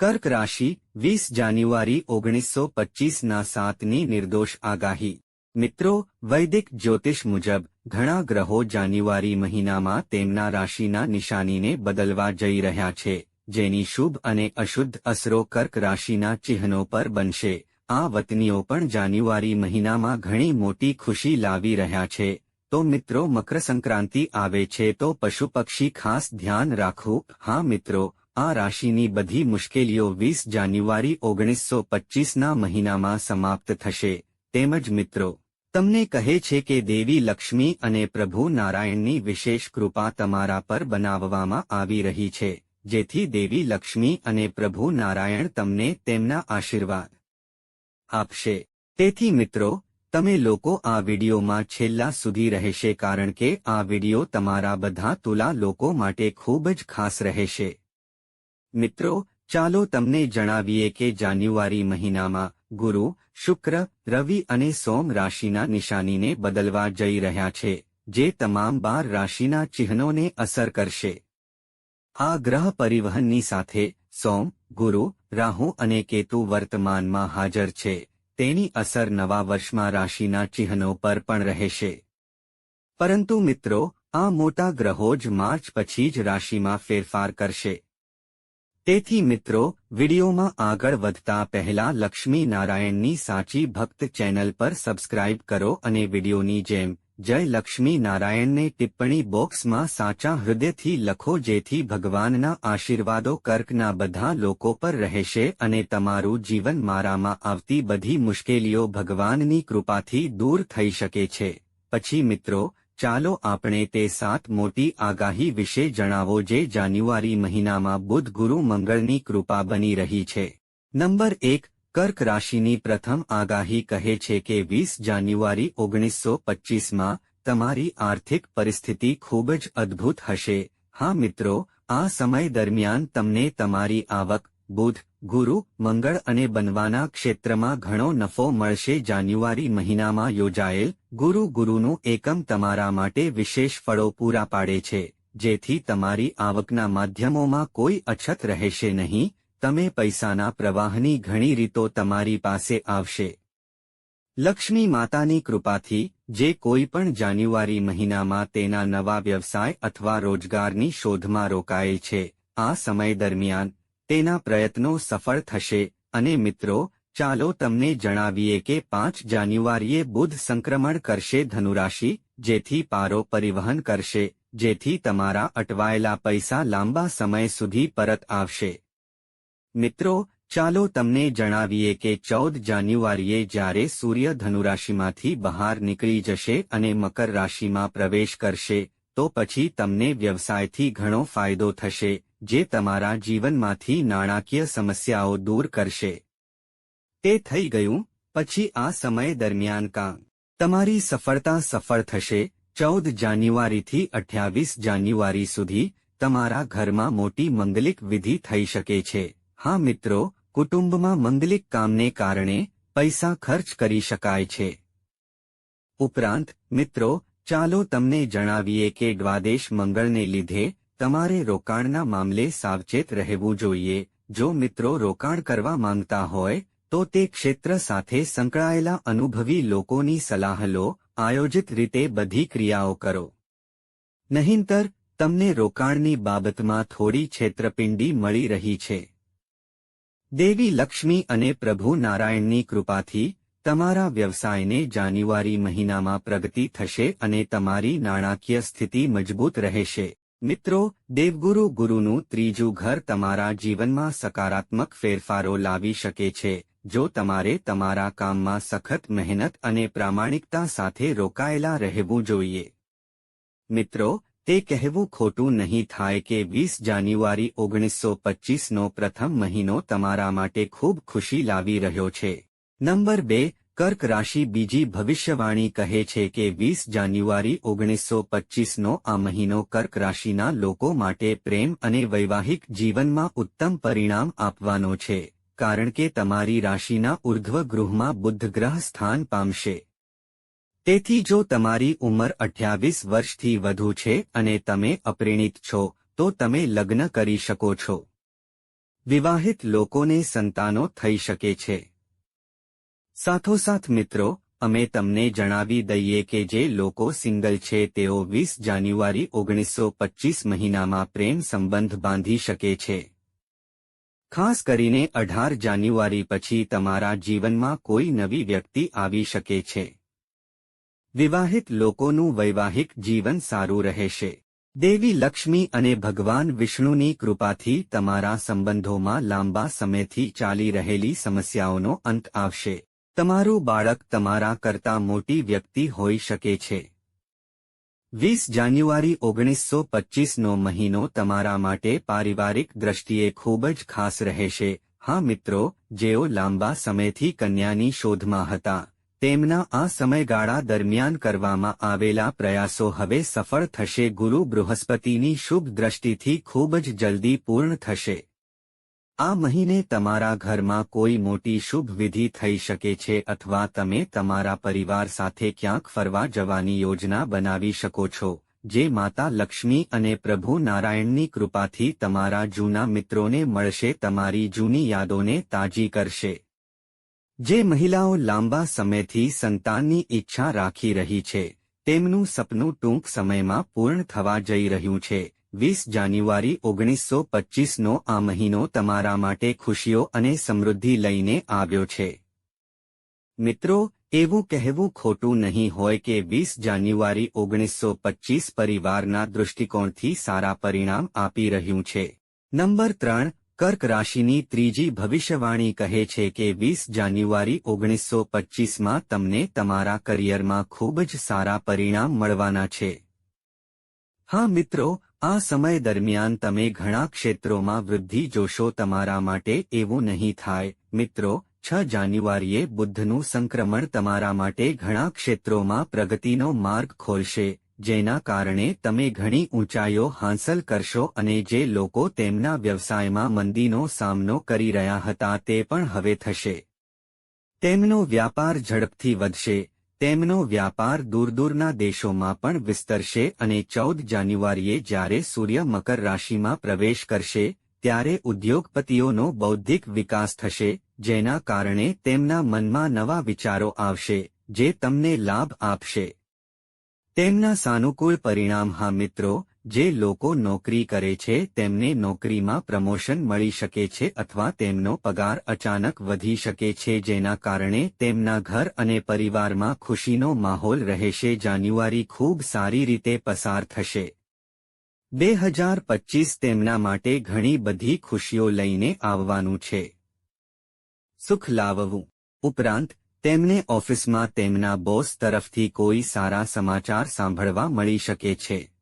કર્ક રાશિ, વીસ જાન્યુઆરી ઓગણીસો પચ્ચીસના સાતની નિર્દોષ આગાહી. મિત્રો, વૈદિક જ્યોતિષ મુજબ, ઘણા ગ્રહો જાન્યુઆરી મહિનામાં તેમના રાશિના નિશાનીને બદલવા જઈ રહ્યા છે, જેની શુભ અને અશુદ્ધ અસરો કર્ક રાશિના ચિહ્નો પર બનશે. આ વતનીઓ પણ જાન્યુઆરી મહિનામાં ઘણી મોટી ખુશી લાવી રહ્યા છે. તો મિત્રો મકર સંક્રાંતિ આવે છે તો પશુ પક્ષી ખાસ ધ્યાન રાખવું. હા મિત્રો આ રાશિની બધી મુશ્કેલીઓ વીસ જાન્યુઆરી ઓગણીસો પચ્ચીસના મહિનામાં સમાપ્ત થશે. તેમજ મિત્રો, તમને કહે છે કે દેવી લક્ષ્મી અને પ્રભુ નારાયણની વિશેષ કૃપા તમારા પર બનાવવામાં આવી રહી છે, જેથી દેવી લક્ષ્મી અને પ્રભુ નારાયણ તમને તેમના આશીર્વાદ આપશે. તેથી મિત્રો, તમે લોકો આ વિડીયોમાં છેલ્લા સુધી રહેશે કારણ કે આ વીડિયો તમારા બધા તુલા લોકો માટે ખૂબ જ ખાસ રહેશે. મિત્રો, ચાલો તમને જણાવીએ કે જાન્યુઆરી મહિનામાં ગુરુ, શુક્ર, રવિ અને સોમ રાશિના નિશાનીને બદલવા જઈ રહ્યા છે, જે તમામ બાર રાશિના ચિહ્નોને અસર કરશે. આ ગ્રહ પરિવહનની સાથે સોમ, ગુરુ, રાહુ અને કેતુ વર્તમાનમાં હાજર છે. તેની અસર નવા વર્ષમાં રાશિના ચિહ્નો પર પણ રહેશે. પરંતુ મિત્રો, આ મોટા ગ્રહો જ માર્ચ પછી જ રાશિમાં ફેરફાર કરશે. તેથી મિત્રો, વિડીયોમાં આગળ વધતા પહેલા લક્ષ્મી નારાયણની સાચી ભક્ત ચેનલ પર સબસ્ક્રાઇબ કરો અને વિડીયોની જેમ, જય લક્ષ્મી નારાયણને ટિપ્પણી બોક્સમાં સાચા હૃદયથી લખો જેથી ભગવાનના આશીર્વાદો કર્કના બધા લોકો પર રહેશે અને તમારું જીવન મારામાં આવતી બધી મુશ્કેલીઓ ભગવાનની કૃપાથી દૂર થઈ શકે છે. પછી મિત્રો ચાલો આપણે તે સાત મોટી આગાહી વિશે જણાવો જે જાન્યુઆરી મહિનામાં બુધ ગુરુ મંગળની કૃપા બની રહી છે. નંબર એક, કર્ક રાશિની પ્રથમ આગાહી કહે છે કે વીસ જાન્યુઆરી ઓગણીસો પચ્ચીસમાં તમારી આર્થિક પરિસ્થિતિ ખૂબ જ અદ્ભુત હશે. હા મિત્રો, આ સમય દરમિયાન તમને તમારી આવક, બુધ, ગુરુ, મંગળ અને બનવાના ક્ષેત્રમાં ઘણો નફો મળશે. જાન્યુઆરી મહિનામાં યોજાયેલ ગુરુ ગુરુનું એકમ તમારા માટે વિશેષ ફળો પૂરા પાડે છે, જેથી તમારી આવકના માધ્યમોમાં કોઈ અછત રહેશે નહીં, તમે પૈસાના પ્રવાહની ઘણી રીતો તમારી પાસે આવશે. લક્ષ્મી માતાની કૃપાથી, જે કોઈ પણ જાન્યુઆરી મહિનામાં તેના નવા વ્યવસાય અથવા રોજગારની શોધમાં રોકાયેલ છે, આ સમય દરમિયાન, તેના પ્રયત્નો સફળ થશે, અને મિત્રો ચાલો તમને જણાવીએ કે પાંચ જાન્યુઆરીએ બુધ સંક્રમણ કરશે ધનુરાશિ, જેથી પારો પરિવહન કરશે, જેથી તમારા અટવાયેલા પૈસા લાંબા સમય સુધી પરત આવશે. મિત્રો, ચાલો તમને જણાવીએ કે ચૌદ જાન્યુઆરીએ જ્યારે સૂર્ય ધનુરાશિમાંથી બહાર નીકળી જશે અને મકર રાશિમાં પ્રવેશ કરશે, તો પછી તમને વ્યવસાયથી ઘણો ફાયદો થશે, જે તમારા જીવનમાંથી નાણાકીય સમસ્યાઓ દૂર કરશે. તે થઈ ગયું, પછી આ સમય દરમિયાન કાં. તમારી સફળતા સફળ થશે, ચૌદ જાન્યુઆરીથી અઠ્યાવીસ જાન્યુઆરી સુધી તમારા ઘરમાં મોટી મંગલિક વિધિ થઈ શકે છે. હા મિત્રો, કુટુંબમાં મંગલિક કામને કારણે પૈસા ખર્ચ કરી શકાય છે. ઉપરાંત, મિત્રો, ચાલો તમને જણાવીએ કે દ્વાદેશ મંગળને લીધે તમારે રોકાણના મામલે સાવચેત રહેવું જોઈએ. જો મિત્રો રોકાણ કરવા માંગતા હોય તો તે ક્ષેત્ર સાથે સંકળાયેલા અનુભવી લોકોની સલાહ લો, આયોજિત રીતે બધી ક્રિયાઓ કરો. નહીંતર, તમને રોકાણની બાબતમાં થોડી છેતરપિંડી મળી રહી છે. દેવી લક્ષ્મી અને પ્રભુ નારાયણની કૃપાથી, તમારા વ્યવસાયને જાન્યુઆરી મહિનામાં પ્રગતિ થશે અને તમારી નાણાકીય સ્થિતિ મજબૂત રહેશે. મિત્રો, દેવગુરુ ગુરુનું ત્રીજું ઘર તમારા જીવનમાં સકારાત્મક ફેરફારો લાવી શકે છે. જો તમારે તમારા કામમાં સખત મહેનત અને પ્રામાણિકતા સાથે રોકાયેલા રહેવું જોઈએ. મિત્રો, તે કહેવું ખોટું નહીં થાય કે વીસ જાન્યુઆરી ઓગણીસો પચ્ચીસનો પ્રથમ મહિનો તમારા માટે ખૂબ ખુશી લાવી રહ્યો છે. નંબર બે, કર્ક રાશિ બીજી ભવિષ્યવાણી કહે છે કે વીસ જાન્યુઆરી ઓગણીસો પચ્ચીસનો આ મહિનો કર્ક રાશિના લોકો માટે પ્રેમ અને વૈવાહિક જીવનમાં ઉત્તમ પરિણામ આપવાનો છે. કારણ કે તમારી રાશિના ઉર્ધ્વ ગૃહમાં બુદ્ધ ગ્રહ સ્થાન પામશે. તેથી જો તમારી ઉંમર અઠ્યાવીસ વર્ષથી વધુ છે અને તમે અપ્રેણિત છો, તો તમે લગ્ન કરી શકો છો. વિવાહિત લોકોને સંતાનો થઈ શકે છે. સાથોસાથ મિત્રો, અમે તમને જણાવી દઈએ કે જે લોકો સિંગલ છે, તેઓ વીસ જાન્યુઆરી ઓગણીસો પચ્ચીસ મહિનામાં પ્રેમ સંબંધ બાંધી શકે છે. ખાસ કરીને અઢાર જાન્યુઆરી પછી તમારા જીવનમાં કોઈ નવી વ્યક્તિ આવી શકે છે. વિવાહિત લોકોનું વૈવાહિક જીવન સારું રહેશે. દેવી લક્ષ્મી અને ભગવાન વિષ્ણુની કૃપાથી તમારા સંબંધોમાં લાંબા સમયથી ચાલી રહેલી સમસ્યાઓનો અંત આવશે. તમારું બાળક તમારા કરતાં મોટી વ્યક્તિ હોઈ શકે છે. વીસ જાન્યુઆરી ઓગણીસો પચ્ચીસનો મહિનો તમારા માટે પારિવારિક દ્રષ્ટિએ ખૂબ જ ખાસ રહેશે. હા મિત્રો, જેઓ લાંબા સમયથી કન્યાની શોધમાં હતા, તેમના આ સમયગાળા દરમિયાન કરવામાં આવેલા પ્રયાસો હવે સફળ થશે. ગુરુ બૃહસ્પતિની શુભ દ્રષ્ટિથી ખૂબ જ જલ્દી પૂર્ણ થશે. આ મહિને તમારા ઘરમાં કોઈ મોટી શુભ વિધિ થઈ શકે છે અથવા તમે તમારા પરિવાર સાથે ક્યાંક ફરવા જવાની યોજના બનાવી શકો છો, જે માતા લક્ષ્મી અને પ્રભુ નારાયણની કૃપાથી તમારા જૂના મિત્રોને મળશે, તમારી જૂની યાદોને તાજી કરશે. જે મહિલાઓ લાંબા સમયથી સંતાનની ઈચ્છા રાખી રહી છે, તેમનું સપનું ટૂંક સમયમાં પૂર્ણ થવા જઈ રહ્યું છે. વીસ જાન્યુઆરી ઓગણીસો પચ્ચીસનો આ મહિનો તમારા માટે ખુશીઓ અને સમૃદ્ધિ લઈને આવ્યો છે. મિત્રો, એવું કહેવું ખોટું નહીં હોય કે વીસ જાન્યુઆરી ઓગણીસો પચ્ચીસ પરિવારના દૃષ્ટિકોણથી સારા પરિણામ આપી રહ્યું છે. નંબર ત્રણ, કર્ક રાશિની ત્રીજી ભવિષ્યવાણી કહે છે કે વીસ જાન્યુઆરી ઓગણીસો પચ્ચીસમાં તમને તમારા કરિયરમાં ખૂબ જ સારા પરિણામ મળવાના છે. હા મિત્રો આ સમય દરમિયાન તમે ઘણા ક્ષેત્રોમાં વૃદ્ધિ જોશો તમારા માટે એવું નહીં થાય. મિત્રો, છ જાન્યુઆરીએ બુદ્ધનું સંક્રમણ તમારા માટે ઘણા ક્ષેત્રોમાં પ્રગતિનો માર્ગ ખોલશે, જેના કારણે તમે ઘણી ઊંચાઈઓ હાંસલ કરશો અને જે લોકો તેમના વ્યવસાયમાં મંદીનો સામનો કરી રહ્યા હતા તે પણ હવે થશે. તેમનો વ્યાપાર ઝડપથી વધશે. તેમનો વ્યાપાર દૂરદૂરના દેશોમાં પણ વિસ્તરશે અને ચૌદ જાન્યુઆરીએ જ્યારે સૂર્ય મકર રાશિમાં પ્રવેશ કરશે, ત્યારે ઉદ્યોગપતિઓનો બૌદ્ધિક વિકાસ થશે, જેના કારણે તેમના મનમાં નવા વિચારો આવશે, જે તમને લાભ આપશે. તેમના સાનુકૂળ પરિણામ હા મિત્રો જે લોકો નોકરી કરે છે, તેમને નોકરીમાં પ્રમોશન મળી શકે છે અથવા તેમનો પગાર અચાનક વધી શકે છે જેના કારણે તેમના ઘર અને પરિવારમાં ખુશીનો માહોલ રહેશે. જાન્યુઆરી ખૂબ સારી રીતે પસાર થશે. બે હજાર પચીસ તેમના માટે ઘણી બધી ખુશીઓ લઈને આવવાનું છે. સુખ લાવવું. ઉપરાંત, તેમને ઓફિસમાં તેમના બોસ તરફથી કોઈ સારા સમાચાર સાંભળવા મળી શકે છે.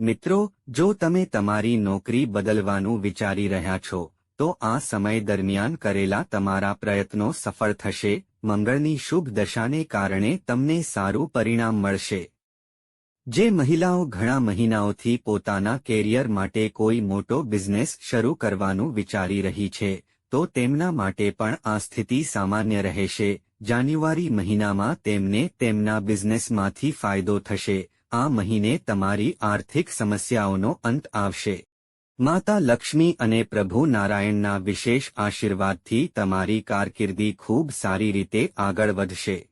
મિત્રો, જો તમે તમારી નોકરી બદલવાનું વિચારી રહ્યા છો, તો આ સમય દરમિયાન કરેલા તમારા પ્રયત્નો સફળ થશે, મંગળની શુભ દશાને કારણે તમને સારું પરિણામ મળશે. જે મહિલાઓ ઘણા મહિનાઓથી પોતાના કેરિયર માટે કોઈ મોટો બિઝનેસ શરૂ કરવાનું વિચારી રહી છે, તો તેમના માટે પણ આ સ્થિતિ સામાન્ય રહેશે, જાન્યુઆરી મહિનામાં તેમને તેમના બિઝનેસમાંથી ફાયદો થશે આ મહિને તમારી આર્થિક સમસ્યાઓનો અંત આવશે. માતા લક્ષ્મી અને પ્રભુ નારાયણના વિશેષ આશીર્વાદથી તમારી કારકિર્દી ખૂબ સારી રીતે આગળ વધશે.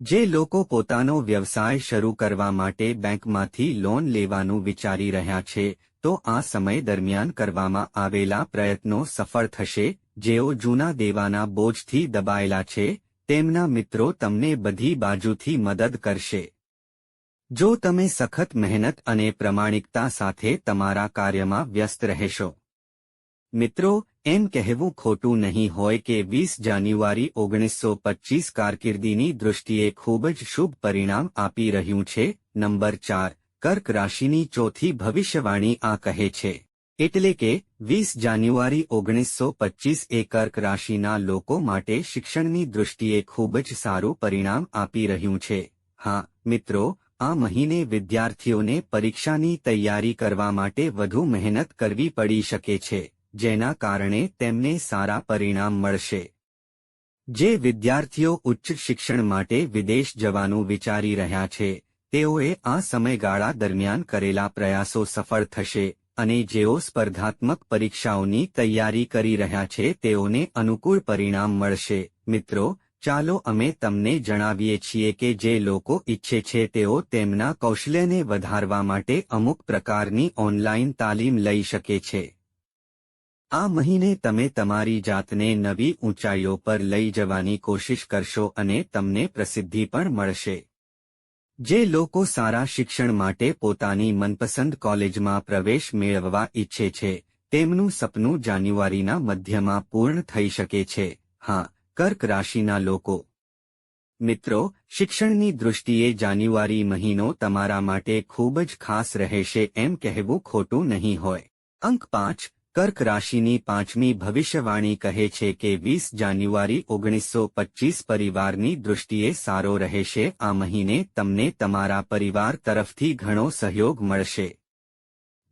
જે લોકો પોતાનો વ્યવસાય શરૂ કરવા માટે બેંકમાંથી લોન લેવાનું વિચારી રહ્યા છે, તો આ સમય દરમિયાન કરવામાં આવેલા પ્રયત્નો સફળ થશે, જેઓ જૂના દેવાના બોજથી દબાયેલા છે, તેમના મિત્રો તમને બધી બાજુથી મદદ કરશે. જો તમે સખત મહેનત અને પ્રમાણિકતા સાથે તમારા કાર્યમાં વ્યસ્ત રહેશો. મિત્રો, એમ કહેવું ખોટું નહીં હોય કે વીસ જાન્યુઆરી ઓગણીસો પચ્ચીસ કારકિર્દીની દૃષ્ટિએ ખૂબ જ શુભ પરિણામ આપી રહ્યું છે. નંબર ચાર, કર્ક રાશિની ચોથી ભવિષ્યવાણી આ કહે છે. એટલે કે, વીસ જાન્યુઆરી ઓગણીસો પચ્ચીસ એ કર્ક રાશિના લોકો માટે શિક્ષણની દૃષ્ટિએ ખૂબ જ સારું પરિણામ આપી રહ્યું છે. હા, મિત્રો આ મહિને વિદ્યાર્થીઓને પરીક્ષાની તૈયારી કરવા માટે વધુ મહેનત કરવી પડી શકે છે, જેના કારણે તેમને સારા પરિણામ મળશે. જે વિદ્યાર્થીઓ ઉચ્ચ શિક્ષણ માટે વિદેશ જવાનું વિચારી રહ્યા છે, તેઓએ આ સમયગાળા દરમિયાન કરેલા પ્રયાસો સફળ થશે, અને જેઓ સ્પર્ધાત્મક પરીક્ષાઓની તૈયારી કરી રહ્યા છે તેઓને અનુકૂળ પરિણામ મળશે. મિત્રો ચાલો અમે તમને જણાવીએ છીએ કે જે લોકો ઈચ્છે છે તેઓ તેમના કૌશલ્યને વધારવા માટે અમુક પ્રકારની ઓનલાઇન તાલીમ લઈ શકે છે. આ મહિને તમે તમારી જાતને નવી ઊંચાઈઓ પર લઈ જવાની કોશિશ કરશો અને તમને પ્રસિદ્ધિ પણ મળશે. જે લોકો સારા શિક્ષણ માટે પોતાની મનપસંદ કોલેજમાં પ્રવેશ મેળવવા ઈચ્છે છે, તેમનું સપનું જાન્યુઆરીના મધ્યમાં પૂર્ણ થઈ શકે છે. હા કર્ક રાશિના લોકો. મિત્રો, શિક્ષણની દૃષ્ટિએ જાન્યુઆરી મહિનો તમારા માટે ખૂબ જ ખાસ રહેશે એમ કહેવું ખોટું નહીં હોય. અંક પાંચ, કર્ક રાશિની પાંચમી ભવિષ્યવાણી કહે છે કે વીસ જાન્યુઆરી ઓગણીસો પચ્ચીસ પરિવારની દૃષ્ટિએ સારો રહેશે. આ મહિને તમને તમારા પરિવાર તરફથી ઘણો સહયોગ મળશે.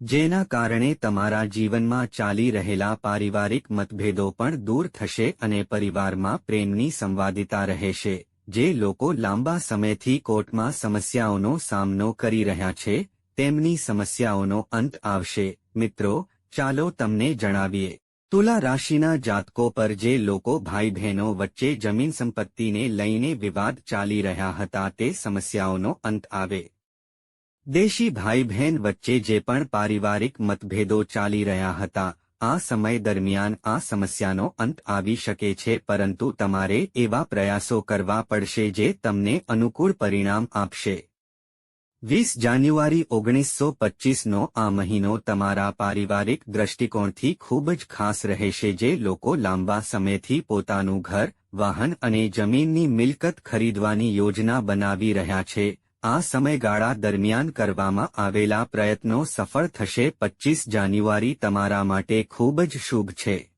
જેના કારણે તમારા જીવનમાં ચાલી રહેલા પારિવારિક મતભેદો પણ દૂર થશે અને પરિવારમાં પ્રેમની સંવાદિતા રહેશે, જે લોકો લાંબા સમયથી કોર્ટમાં સમસ્યાઓનો સામનો કરી રહ્યા છે, તેમની સમસ્યાઓનો અંત આવશે. મિત્રો, ચાલો તમને જણાવીએ. તુલા રાશિના જાતકો પર જે લોકો ભાઈ બહેનો વચ્ચે જમીન સંપત્તિને લઈને વિવાદ ચાલી રહ્યા હતા તે સમસ્યાઓનો અંત આવે. દેશી ભાઈ બહેન વચ્ચે જે પણ પારિવારિક મતભેદો ચાલી રહ્યા હતા, આ સમય દરમિયાન આ સમસ્યાનો અંત આવી શકે છે, પરંતુ તમારે એવા પ્રયાસો કરવા પડશે જે તમને અનુકૂળ પરિણામ આપશે. વીસ જાન્યુઆરી ઓગણીસો પચ્ચીસનો આ મહિનો તમારા પારિવારિક દ્રષ્ટિકોણથી ખૂબ જ ખાસ રહેશે જે લોકો લાંબા સમયથી પોતાનું ઘર, વાહન અને જમીનની મિલકત ખરીદવાની યોજના બનાવી રહ્યા છે આ સમયગાળા દરમિયાન કરવામાં આવેલા પ્રયત્નો સફળ થશે. પચ્ચીસ જાન્યુઆરી તમારા માટે ખૂબ જ શુભ છે.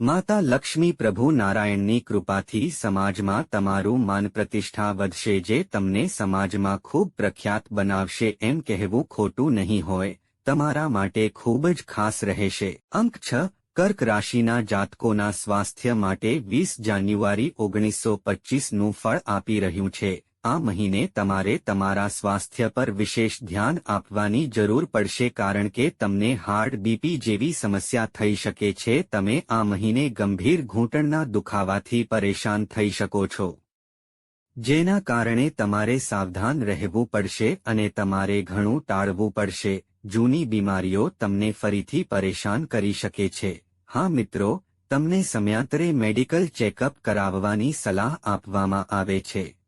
માતા લક્ષ્મી પ્રભુ નારાયણની કૃપાથી સમાજમાં તમારું માન પ્રતિષ્ઠા વધશે જે તમને સમાજમાં ખૂબ પ્રખ્યાત બનાવશે. એમ કહેવું ખોટું નહીં હોય. તમારા માટે ખૂબ જ ખાસ રહેશે. અંક છ, કર્ક રાશિના જાતકોના સ્વાસ્થ્ય માટે વીસ જાન્યુઆરી ઓગણીસો પચ્ચીસનું ફળ આપી રહ્યું છે. આ મહિને તમારે તમારા સ્વાસ્થ્ય પર વિશેષ ધ્યાન આપવાની જરૂર પડશે કારણ કે તમને હાર્ટ બીપી જેવી સમસ્યા થઈ શકે છે. તમે આ મહિને ગંભીર ઘૂંટણના દુખાવાથી પરેશાન થઈ શકો છો. જેના કારણે તમારે સાવધાન રહેવું પડશે અને તમારે ઘણું ટાળવું પડશે. જૂની બીમારીઓ તમને ફરીથી પરેશાન કરી શકે છે. હા મિત્રો, તમને સમયાંતરે મેડિકલ ચેકઅપ કરાવવાની સલાહ આપવામાં આવે છે.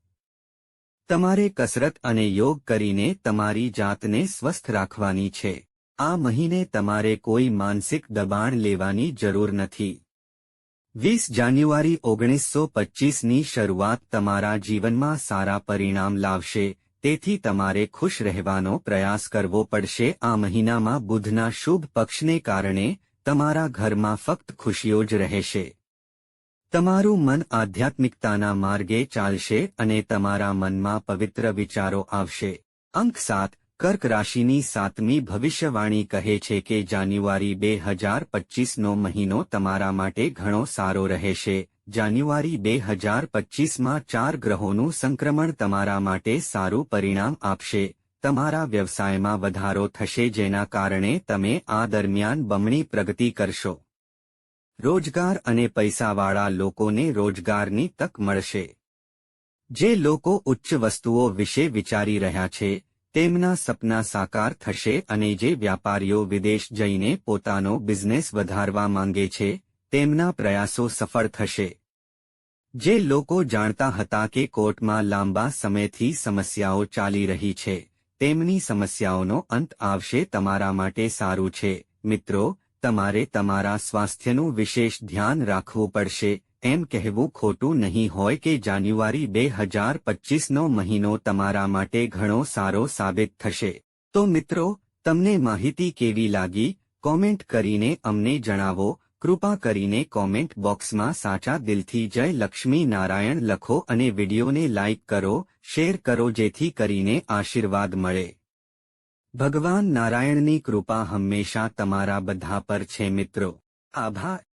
તમારે કસરત અને યોગ કરીને તમારી જાતને સ્વસ્થ રાખવાની છે. આ મહિને તમારે કોઈ માનસિક દબાણ લેવાની જરૂર નથી. વીસ જાન્યુઆરી ઓગણીસો પચ્ચીસની શરૂઆત તમારા જીવનમાં સારા પરિણામ લાવશે, તેથી તમારે ખુશ રહેવાનો પ્રયાસ કરવો પડશે. આ મહિનામાં બુધના શુભ પક્ષને કારણે તમારા ઘરમાં ફક્ત ખુશીઓ જ રહેશે. તમારું મન આધ્યાત્મિકતાના માર્ગે ચાલશે અને તમારા મનમાં પવિત્ર વિચારો આવશે. અંક સાત, કર્ક રાશિની સાતમી ભવિષ્યવાણી કહે છે કે જાન્યુઆરી બે હજાર પચ્ચીસનો મહિનો તમારા માટે ઘણો સારો રહેશે. જાન્યુઆરી બે હજાર પચ્ચીસમાં ચાર ગ્રહોનું સંક્રમણ તમારા માટે સારું પરિણામ આપશે. તમારા વ્યવસાયમાં વધારો થશે જેના કારણે તમે આ દરમિયાન બમણી પ્રગતિ કરશો. રોજગાર અને પૈસાવાળા લોકોને રોજગારની તક મળશે. જે લોકો ઉચ્ચ વસ્તુઓ વિશે વિચારી રહ્યા છે, તેમના સપના સાકાર થશે અને જે વ્યાપારીઓ વિદેશ જઈને પોતાનો બિઝનેસ વધારવા માંગે છે, તેમના પ્રયાસો સફળ થશે. જે લોકો જાણતા હતા કે કોર્ટમાં લાંબા સમયથી સમસ્યાઓ ચાલી રહી છે, તેમની સમસ્યાઓનો અંત આવશે તમારા માટે સારું છે, મિત્રો તમારે તમારા સ્વાસ્થ્યનું વિશેષ ધ્યાન રાખવું પડશે. એમ કહેવું ખોટું નહીં હોય કે જાન્યુઆરી બે હજાર પચ્ચીસનો મહિનો તમારા માટે ઘણો સારો સાબિત થશે. તો મિત્રો, તમને માહિતી કેવી લાગી? કોમેન્ટ કરીને અમને જણાવો. કૃપા કરીને કોમેન્ટ બોક્સમાં સાચા દિલથી જય લક્ષ્મી નારાયણ લખો અને વિડીયોને લાઇક કરો, શેર કરો જેથી કરીને આશીર્વાદ મળે. ભગવાન નારાયણની કૃપા હંમેશા તમારા બધા પર છે મિત્રો. આભાર.